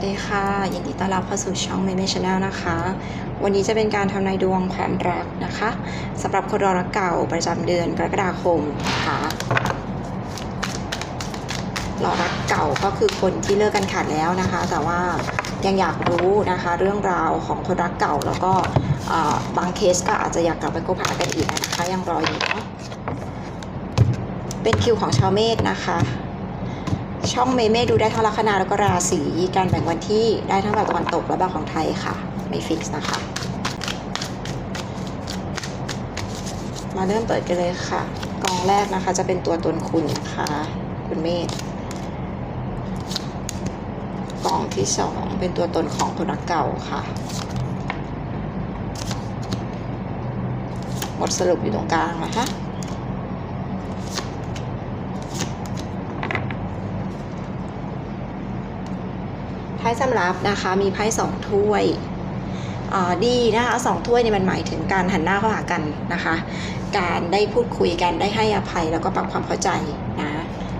วัสดีค่ะ ยินดีต้อนรับเข้าสู่ช่อง m ม m ช Channel นะคะ วันนี้จะเป็นการทำนายดวงความรักนะคะสำหรับคนรอรักเก่าประจำเดือนกรกฎาคมนะคะรอรักเก่าก็คือคนที่เลิกกันขาดแล้วนะคะ แต่ว่ายังอยากรู้นะคะ เรื่องราวของคนรักเก่าแล้วก็บางเคสก็อาจจะอยากกลับไปคบหากันอีกนะคะ ยังรออยู่เนาะเป็นคิวของชาวเมษนะคะ ช่องเมเม่ดูได้ทั้งลัคนาแล้วก็ราศีการแบ่งวันที่ได้ทั้งแบบตะวันตกและแบบของไทยค่ะ ไม่ฟิกซ์นะคะ มาเริ่มเปิดกันเลยค่ะ กองแรกนะคะจะเป็นตัวตนคุณนะคะ คุณเมธกองที่สองเป็นตัวตนของคนรักเก่าค่ะบทสรุปอยู่ตรงกลางนะคะ พ่สำรับนะคะ มีไพ่สองถ้วยดีนะคะสองถ้วยเนี่ยมันหมายถึงการหันหน้าเข้าหากันนะคะ การได้พูดคุยกันได้ให้อภัยแล้วก็ปรับความเข้าใจนะ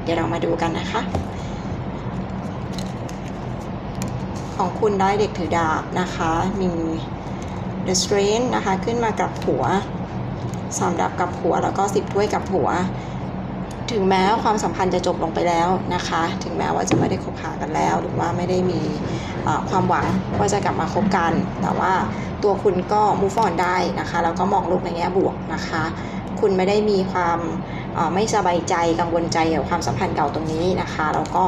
เดี๋ยวเรามาดูกันนะคะ ของคุณได้เด็กถือดาบนะคะ มี The Strength นะคะ ขึ้นมากับหัวสามดับกับหัวแล้วก็สิบถ้วยกับหัว ถึงแม้ว่าความสัมพันธ์จะจบลงไปแล้วนะคะ ถึงแม้ว่าจะไม่ได้คบหากันแล้ว หรือว่าไม่ได้มีความหวังว่าจะกลับมาคบกัน แต่ว่าตัวคุณก็ move on ได้นะคะแล้วก็มองโลกในแง่บวกนะคะ คุณไม่ได้มีความไม่สบายใจกังวลใจกับความสัมพันธ์เก่าตรงนี้นะคะแล้วก็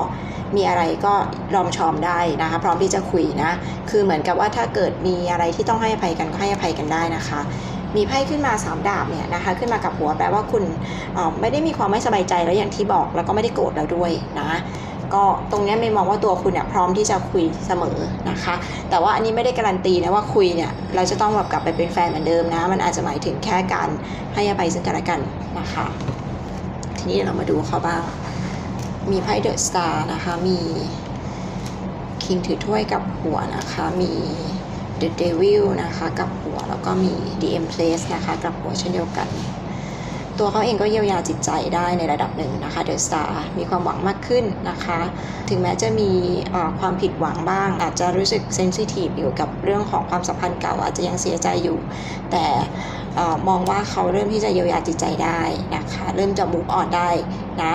มีอะไรก็ลอมชอมได้นะคะ พร้อมที่จะคุยนะ คือเหมือนกับว่าถ้าเกิดมีอะไรที่ต้องให้อภัยกันก็ให้อภัยกันได้นะคะ มีไพ่ขึ้นมาสามดาบเนี่ยนะคะขึ้นมากับหัวแปลว่าคุณไม่ได้มีความไม่สบายใจแล้วอย่างที่บอกแล้วก็ไม่ได้โกรธแล้วด้วยนะก็ตรงนี้ไม่มองว่าตัวคุณเนี่ยพร้อมที่จะคุยเสมอนะคะ แต่ว่าอันนี้ไม่ได้การันตีนะว่าคุยเนี่ยเราจะต้องแบบกลับไปเป็นแฟนเหมือนเดิมนะ มันอาจจะหมายถึงแค่การให้อภัยซึ่งกันและกันนะคะ ทีนี้เดี๋ยวเรามาดูเขาบ้าง มีไพ่เดอะสตาร์นะคะ มีคิงถือถ้วยกับหัวนะคะ มี The Devil นะคะกับหัว แล้วก็มี DM Place นะคะกับหัวเช่นเดียวกัน ตัวเขาเองก็เยียวยาจิตใจได้ในระดับหนึ่งนะคะเดอะสตาร์มีความหวังมากขึ้นนะคะ ถึงแม้จะมีความผิดหวังบ้าง อาจจะรู้สึกเซนซิทีฟอยู่กับเรื่องของความสัมพันธ์เก่าอาจจะยังเสียใจอยู่ แต่มองว่าเขาเริ่มที่จะเยียวยาจิตใจได้นะคะเริ่มจะมุกออนได้นะ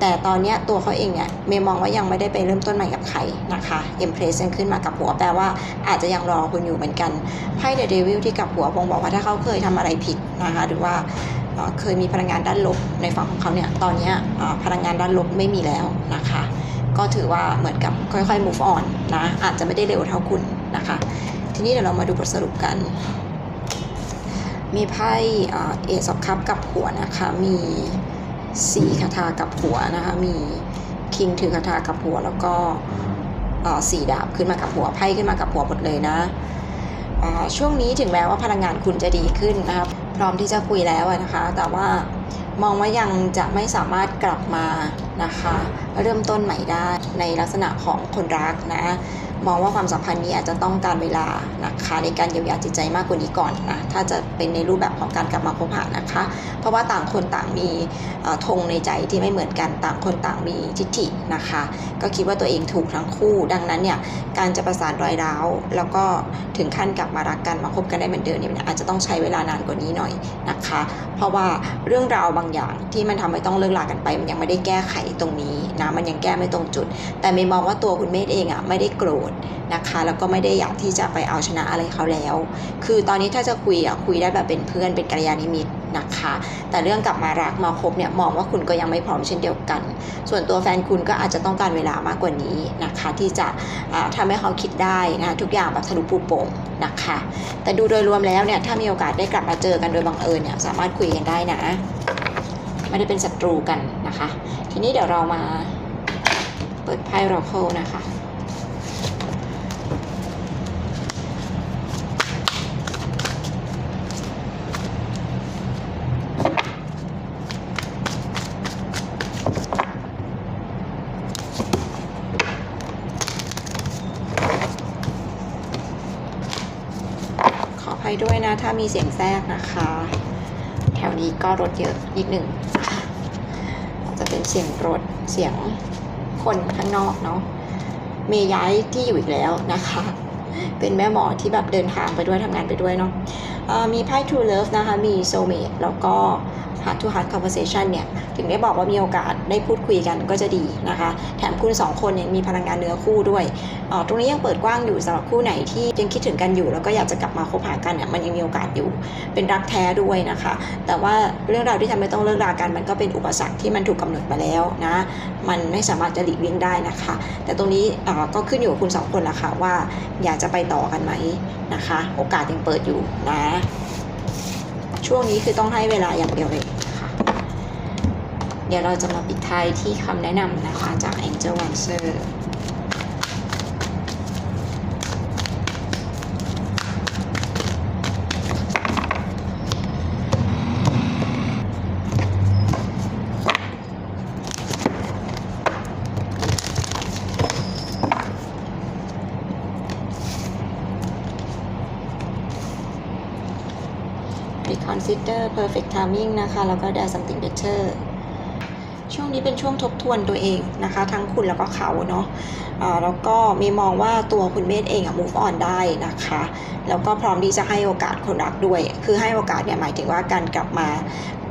แต่ตอนนี้ตัวเขาเองเนี่ยเมย์มองว่ายังไม่ได้ไปเริ่มต้นใหม่กับใครนะคะเอ็มเพรสยังขึ้นมากับหัวแปลว่าอาจจะยังรอคุณอยู่เหมือนกันไพ่เดอะเดวิลที่กับหัวพงบอกว่าถ้าเขาเคยทำอะไรผิดนะคะหรือว่า เคยมีพลังงานด้านลบในฝั่งของเขาเนี่ยตอนนี้พลังงานด้านลบไม่มีแล้วนะคะ ก็ถือว่าเหมือนกับค่อยๆ move on นะอาจจะไม่ได้เร็วเท่าคุณนะคะ ทีนี้เดี๋ยวเรามาดูบทสรุปกัน มีไพ่เอสอบคัพกับหัวนะคะมีสี่คาถากับหัวนะคะมีคิงถือคาถากับหัวแล้วก็สี่ดาบขึ้นมากับหัวไพ่ขึ้นมากับหัวหมดเลยนะช่วงนี้ถึงแม้ว่าพลังงานคุณจะดีขึ้นนะครับ ร้อมที่จะคุยแล้วนะคะ แต่ว่ามองว่ายังจะไม่สามารถกลับมา นะคะ เริ่มต้นใหม่ได้ในลักษณะของคนรักนะ มองว่าความสัมพันธ์นี้อาจจะต้องการเวลานะคะในการเยียวยาจิตใจมากกว่านี้ก่อนนะถ้าจะเป็นในรูปแบบของการกลับมาคบหานะคะ เพราะว่าต่างคนต่างมีธงในใจที่ไม่เหมือนกันต่างคนต่างมีทิฏฐินะคะ ก็คิดว่าตัวเองถูกทั้งคู่ ดังนั้นเนี่ยการจะประสานรอยร้าวแล้วก็ถึงขั้นกลับมารักกันมาคบกันได้เหมือนเดิมเนี่ยอาจจะต้องใช้เวลานานกว่านี้หน่อยนะคะ เพราะว่าเรื่องราวบางอย่างที่มันทำให้ต้องเลิกลากันไปมันยังไม่ได้แก้ไขตรงนี้นะมันยังแก้ไม่ตรงจุด แต่ไม่มองว่าตัวคุณเมธเองอะไม่ได้โกรธนะคะ แล้วก็ไม่ได้อยากที่จะไปเอาชนะอะไรเขาแล้ว คือตอนนี้ถ้าจะคุยอะคุยได้แบบเป็นเพื่อนเป็นกัลยาณมิตรนะคะ แต่เรื่องกลับมารักมาคบเนี่ยมองว่าคุณก็ยังไม่พร้อมเช่นเดียวกัน ส่วนตัวแฟนคุณก็อาจจะต้องการเวลามากกว่านี้นะคะ ที่จะอ่าทำให้เขาคิดได้นะทุกอย่างแบบทะลุปูโป่งนะคะ แต่ดูโดยรวมแล้วเนี่ยถ้ามีโอกาสได้กลับมาเจอกันโดยบังเอิญเนี่ยสามารถคุยกันได้นะ ไม่ได้เป็นศัตรูกัน นะคะ ทีนี้เดี๋ยวเรามาเปิดไพ่โรเคิลนะคะขออภัยด้วยนะ ถ้ามีเสียงแทรกนะคะ แถวนี้ก็รถเยอะนิดหนึ่ง จะเป็นเสียงรถเสียงคนข้างนอกเนาะเมย้ายที่อยู่อีกแล้วนะคะ เป็นแม่หมอที่แบบเดินทางไปด้วยทำงานไปด้วยเนาะมีไพ่ True Love นะคะ มี Soulmate แล้วก็ Heart to Heart Conversation เนี่ยถึงได้บอกว่ามีโอกาสได้พูดคุยกันก็จะดีนะคะ แถมคุณสองคนเนี่ยมีพลังงานเนื้อคู่ด้วยออตรงนี้ยังเปิดกว้างอยู่สำหรับคู่ไหนที่ยังคิดถึงกันอยู่ แล้วก็อยากจะกลับมาคบหากันเนี่ยมันยังมีโอกาสอยู่ เป็นรักแท้ด้วยนะคะ แต่ว่าเรื่องราวที่ทำให้ต้องเลิกรากัน มันก็เป็นอุปสรรคที่มันถูกกำหนดมาแล้วนะมันไม่สามารถจะหลีกเลี่ยงได้นะคะ แต่ตรงนี้ออก็ขึ้นอยู่กับคุณสองคนละค่ะว่าอยากจะไปต่อกันไหมนะคะ โอกาสยังเปิดอยู่นะ ช่วงนี้คือต้องให้เวลาอย่างเดียวเลยค่ะเดี๋ยวเราจะมาปิดท้ายที่คำแนะนำนะคะจาก Angel Answer รี consider perfect timing นะคะ แล้วก็ dare something better ช่วงนี้เป็นช่วงทบทวนตัวเองนะคะ ทั้งคุณแล้วก็เขาเนาะแล้วก็มีมองว่าตัวคุณเมธเองอะ move on ได้นะคะ แล้วก็พร้อมที่จะให้โอกาสคนรักด้วย คือให้โอกาสเนี่ยหมายถึงว่าการกลับมา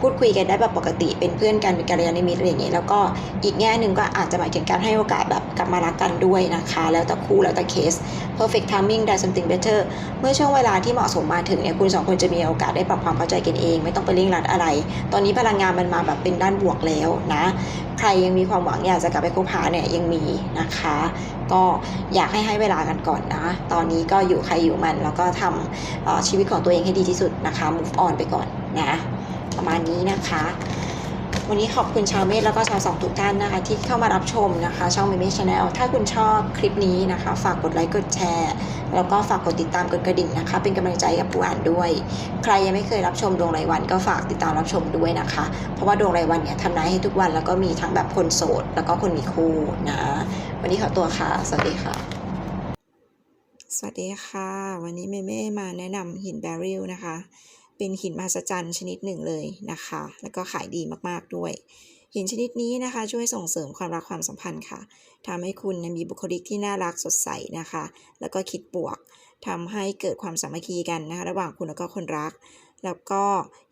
พูดคุยกันได้แบบปกติ เป็นเพื่อนกันเป็นกัลยาณมิตรอะไรอย่างเงี้ยแล้วก็อีกแง่หนึ่งก็อาจจะหมายถึงการให้โอกาสแบบกลับมารักกันด้วยนะคะ แล้วแต่คู่แล้วแต่เคส perfect timing dare something better เมื่อช่วงเวลาที่เหมาะสมมาถึงเนี่ยคุณสองคนจะมีโอกาสได้ปรับความเข้าใจกันเอง ไม่ต้องไปเร่งรัดอะไร ตอนนี้พลังงานมันมาแบบเป็นด้านบวกแล้วนะใครยังมีความหวังอยากจะกลับไปคบหาเนี่ยยังมีนะคะ ก็อยากให้ให้เวลากันก่อนนะ ตอนนี้ก็อยู่ใครอยู่มันแล้วก็ทำชีวิตของตัวเองให้ดีที่สุดนะคะ move on ไปก่อนนะ ประมาณนี้นะคะ วันนี้ขอบคุณชาวเมธแล้วก็ชาวสองทุกท่านนะคะ ที่เข้ามารับชมนะคะ ช่องเมเมชแนลถ้าคุณชอบคลิปนี้นะคะ ฝากกดไลค์กดแชร์แล้วก็ฝากกดติดตามกดกระดิ่งนะคะ เป็นกำลังใจกับปูอ่านด้วย ใครยังไม่เคยรับชมดวงรายวันก็ฝากติดตามรับชมด้วยนะคะ เพราะว่าดวงรายวันเนี่ยทำนายให้ทุกวันแล้วก็มีทั้งแบบคนโสด แล้วก็คนมีคู่นะ วันนี้ขอตัวค่ะ สวัสดีค่ะ สวัสดีค่ะ วันนี้เมเม่มาแนะนำหินแบริลนะคะ เป็นหินมหัศจรรย์ชนิดหนึ่งเลยนะคะ แล้วก็ขายดีมากๆด้วย หินชนิดนี้นะคะ ช่วยส่งเสริมความรักความสัมพันธ์ค่ะทำให้คุณมีบุคลิกที่น่ารักสดใสนะคะ แล้วก็คิดบวกทำให้เกิดความสามัคคีกันนะคะ ระหว่างคุณแล้วก็คนรัก แล้วก็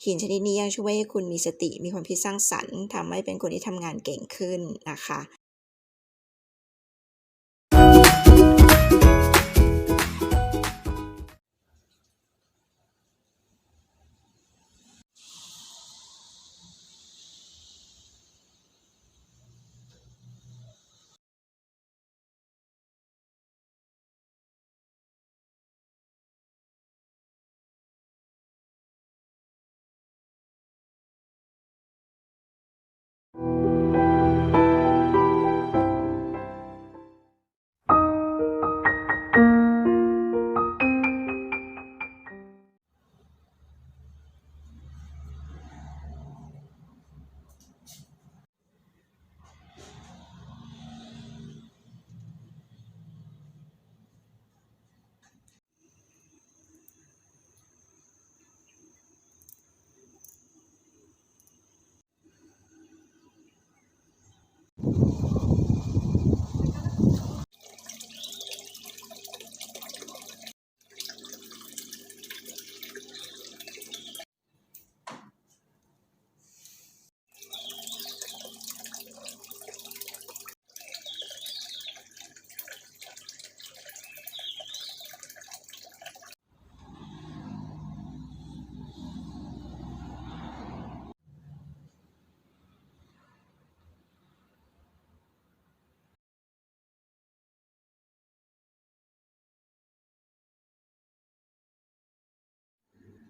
หินชนิดนี้ยังช่วยให้คุณมีสติมีความคิดสร้างสรรค์ทำให้เป็นคนที่ทำงานเก่งขึ้นนะคะ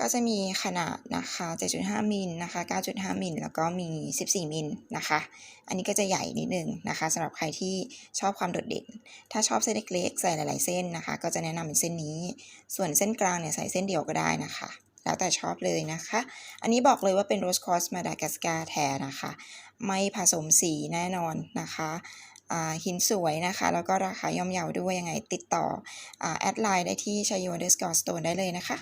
ก็จะมีขนาดนะคะ 7.5 มิลนะคะ 9.5 มิล แล้วก็มี 14 มิลนะคะ อันนี้ก็จะใหญ่นิดนึงนะคะสำหรับใครที่ชอบความโดดเด่น ถ้าชอบเส้นเล็กๆ ใส่หลายๆเส้นนะคะ ก็จะแนะนำเป็นเส้นนี้ ส่วนเส้นกลางเนี่ยใส่เส้นเดียวก็ได้นะคะ แล้วแต่ชอบเลยนะคะ อันนี้บอกเลยว่าเป็นโรสคอสมาดากัสการ์แท้นะคะ ไม่ผสมสีแน่นอนนะคะหินสวยนะคะ แล้วก็ราคาย่อมเยาด้วยยังไงติดต่อแอดไลน์ได้ที่ชัยโย underscore stone ได้เลยนะคะ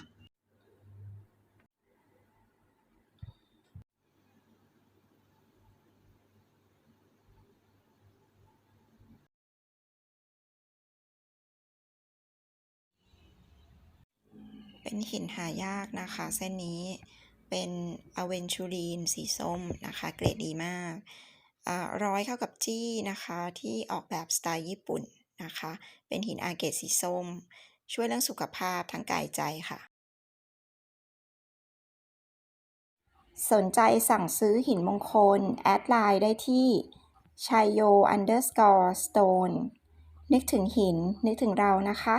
เป็นหินหายากนะคะ เส้นนี้เป็นอเวนชูรีนสีส้มนะคะ เกรดดีมากอ่าร้อยเข้ากับจี้นะคะ ที่ออกแบบสไตล์ญี่ปุ่นนะคะ เป็นหินอาเกตสีส้ม ช่วยเรื่องสุขภาพทั้งกายใจค่ะ สนใจสั่งซื้อหินมงคล แอดไลน์ได้ที่ชัยโย underscore stone นึกถึงหิน นึกถึงเรานะคะ